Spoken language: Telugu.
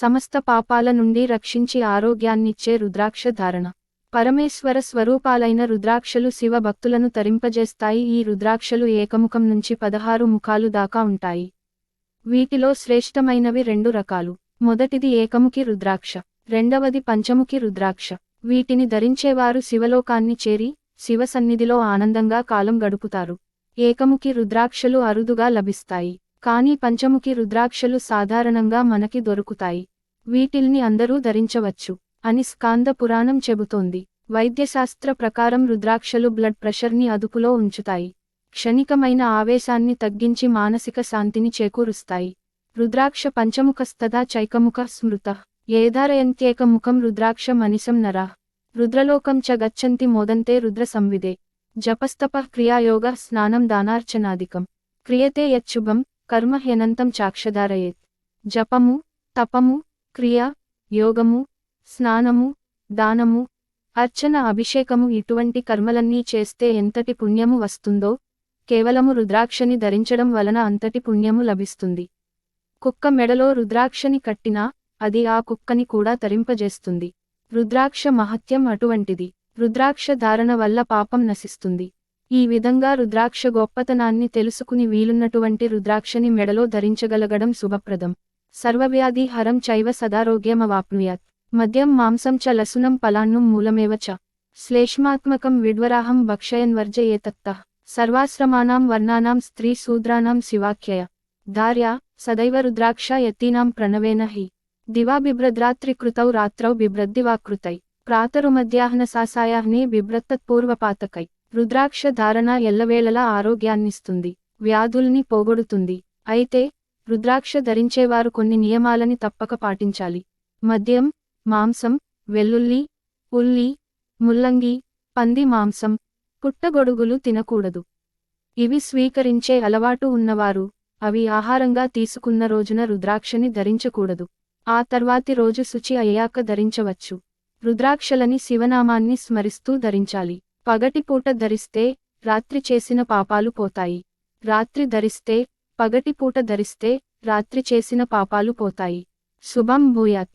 సమస్త పాపాల నుండి రక్షించి ఆరోగ్యాన్నిచ్చే రుద్రాక్ష ధారణ. పరమేశ్వర స్వరూపాలైన రుద్రాక్షలు శివ భక్తులను తరింపజేస్తాయి. ఈ రుద్రాక్షలు ఏకముఖం నుంచి పదహారు ముఖాలు దాకా ఉంటాయి. వీటిలో శ్రేష్టమైనవి రెండు రకాలు. మొదటిది ఏకముఖి రుద్రాక్ష. రెండవది పంచముఖి రుద్రాక్ష. వీటిని ధరించేవారు శివలోకాన్ని చేరి శివ సన్నిధిలో ఆనందంగా కాలం గడుపుతారు. ఏకముఖి రుద్రాక్షలు అరుదుగా లభిస్తాయి. కానీ పంచముఖి రుద్రాక్షలు సాధారణంగా మనకి దొరుకుతాయి. వీటిల్ని అందరూ ధరించవచ్చు అని స్కాంద పురాణం చెబుతోంది. వైద్యశాస్త్ర ప్రకారం రుద్రాక్షలు బ్లడ్ ప్రెషర్ని అదుపులో ఉంచుతాయి. క్షణికమైన ఆవేశాన్ని తగ్గించి మానసిక శాంతిని చేకూరుస్తాయి. రుద్రాక్ష పంచముఖస్తదా చైకముఖ స్మృత. ఏధారయంత్యేకముఖం రుద్రాక్ష మనిషం నరా. రుద్రలోకం చ గచ్చంతి మోదంతే రుద్ర సంవిదే. జపస్తప క్రియాయోగ స్నానం దానార్చనాదికం క్రియతే యచ్చుభం. కర్మ హ్యనంతం చాక్షధారయేత్. జపము తపము క్రియ యోగము స్నానము దానము అర్చన అభిషేకము ఇటువంటి కర్మలన్నీ చేస్తే ఎంతటి పుణ్యము వస్తుందో కేవలము రుద్రాక్షని ధరించడం వలన అంతటి పుణ్యము లభిస్తుంది. కుక్క మెడలో రుద్రాక్షని కట్టినా అది ఆ కుక్కని కూడా తరింపజేస్తుంది. రుద్రాక్ష మహత్యం అటువంటిది. రుద్రాక్ష ధారణ వల్ల పాపం నశిస్తుంది. ఈ విధంగా రుద్రాక్ష గొప్పతనాన్ని తెలుసుకుని వీలున్నటువంటి రుద్రాక్షని మెడలో ధరించగలగడం శుభప్రదం. సర్వవ్యాధి హరం చైవ సదారోగ్యమవాప్నుయాత్ మద్యం మాంసం చ లసునం పలాన్నం మూలమేవ చ. శ్లేష్మాత్మకం విడ్వరాహం భక్షయన్ వర్జయేతత్త సర్వాశ్రమానాం వర్ణానాం స్త్రీ శూద్రాణం శివాఖ్యయ. ధార్య సదైవ రుద్రాక్ష యతీనాం ప్రణవేన హి. దివా బిభ్రద్రాత్రి కృతౌ రాత్రౌ బిభ్రద్దివాకృతై. ప్రాతరు మధ్యాహ్న సాసాయాహ్నే బిభ్రత్తత్పూర్వపాతకై రుద్రాక్ష ధారణ ఎల్లవేళలా ఆరోగ్యాన్నిస్తుంది. వ్యాధుల్ని పోగొడుతుంది. అయితే రుద్రాక్ష ధరించేవారు కొన్ని నియమాలని తప్పక పాటించాలి. మద్యం మాంసం వెల్లుల్లి ఉల్లి ముల్లంగి పంది మాంసం పుట్టగొడుగులు తినకూడదు. ఇవి స్వీకరించే అలవాటు ఉన్నవారు అవి ఆహారంగా తీసుకున్న రోజున రుద్రాక్షని ధరించకూడదు. ఆ తర్వాతి రోజు శుచి అయ్యాక ధరించవచ్చు. రుద్రాక్షలని శివనామాన్ని స్మరిస్తూ ధరించాలి. పగటిపూట ధరిస్తే రాత్రి చేసిన పాపాలు పోతాయి. రాత్రి ధరిస్తే పగటిపూట ధరిస్తే రాత్రి చేసిన పాపాలు పోతాయి. శుభం భూయాత్.